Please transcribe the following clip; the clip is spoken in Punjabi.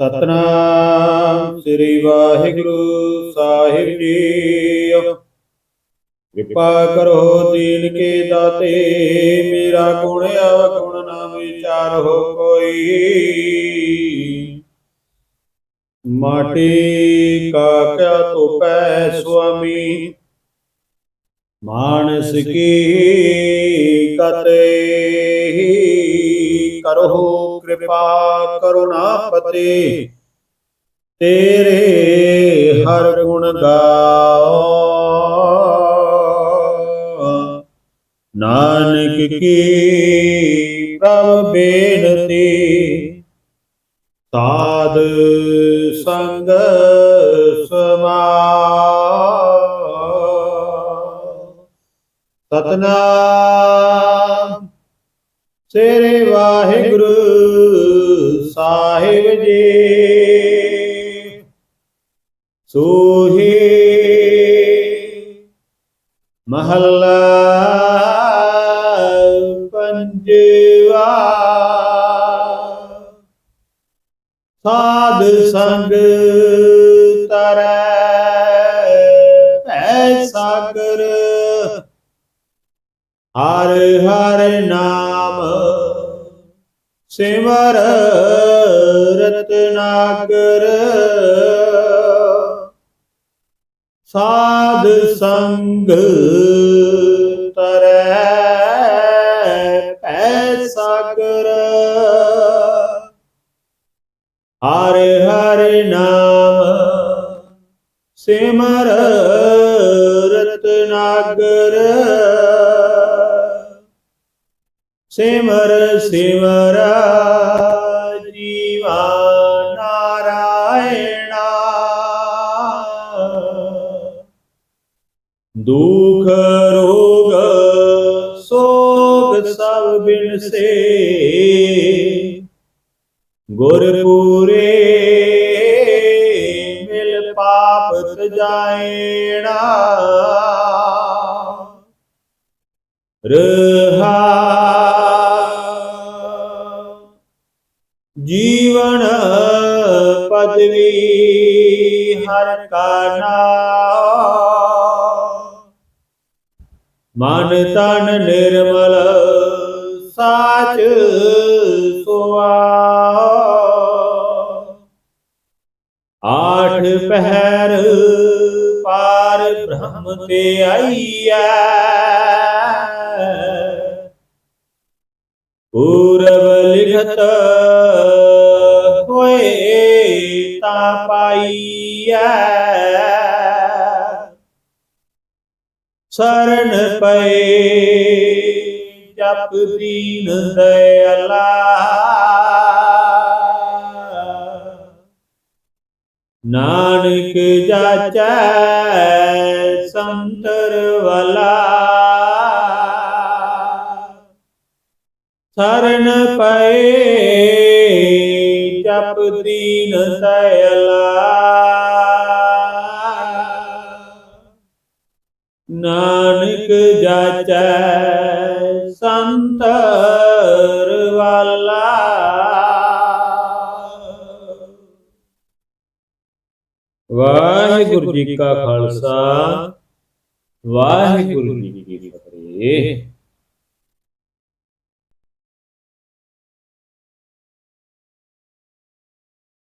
ਸਤਨਾਮ ਸ੍ਰੀ ਵਾਹਿਗੁਰੂ ਸਾਹਿਬ ਜੀ। ਕਿਰਪਾ ਕਰੋ ਦੀਨ ਕੇ ਦਾਤੇ, ਮੇਰਾ ਗੁਣ ਅਵਗੁਣ ਨਾ ਵਿਚਾਰੋ ਕੋਈ। ਮਾਟੀ ਕਾ ਕਿਆ ਤੋਪੈ ਸੁਆਮੀ, ਮਾਨਸ ਕੀ ਕਤੇ ਕਰੋ ਕਿਰਪਾ ਕਰੁਣਾ ਪਤੇ। ਤੇਰੇ ਹਰ ਗੁਣ ਗਾਓ। ਨਾਨਕ ਕੀ ਪ੍ਰਭ ਬੇਨਤੀ। ਸਾਧ ਸੰਗ ਸਮਾ ਸਤਨਾਮ। ਸੇਰੇ ਵਾਹਿਗੁਰੂ। ਸਾਹਿਬ ਜੀ। ਸੋਹੀ ਮਹੱਲਾ ਪੰਜਵਾ। ਸਾਧ ਸੰਗ ਤਰੈ ਭੈ ਸਾਗਰ। ਹਰ ਹਰ ਨਾਮ ਸਿਮਰ ਰਤਨਾਗਰ ਸਾਧ ਸੰਗ ਤਰੈ ਭੈ ਸਾਗਰ। ਹਰ ਹਰ ਨਾਮ ਸਿਮਰ ਰਤਨਾਗਰ ਸਿਮਰ ਸਿਮਰ ਜੀਵਾ ਨਾਰਾਇਣਾ। ਦੁਖ ਰੋਗ ਸੋਗ ਸਭ ਬਿਨਸੇ। ਗੁਰਪੂਰੇ ਮਿਲ ਪਾਪ ਤਜਾਏਣਾ ਰਹਾ ਜੀਵਨ ਪਦਵੀ ਹਰ ਕਾ ਨਾਮ ਮਨ ਤਨ ਨਿਰਮਲ ਸਾਚ ਸੁਆ। ਆਠ ਪਹਿਰ ਪਾਰ ਬ੍ਰਹਮ ਤੇ ਆਈਐ। ਪੂਰਬ ਲਿਖਤ ਤਾ ਪਾਈਐ। ਸਰਣ ਪਏ ਜਪ ਦੀਨ ਦਇਆਲਾ। ਨਾਨਕ ਜਾਚੈ ਸੰਤਰ ਵਲਾ। ਸਰਣ ਪਏ ਜਪ ਦੀਨ ਦਇਆਲਾ। ਨਾਨਕ ਜਾਚੈ ਸੰਤਰ ਵਾਲਾ। ਵਾਹਿਗੁਰੂ ਜੀ ਕਾ ਖਾਲਸਾ। ਵਾਹਿਗੁਰੂ ਜੀ ਕੀ ਫਤਿਹ।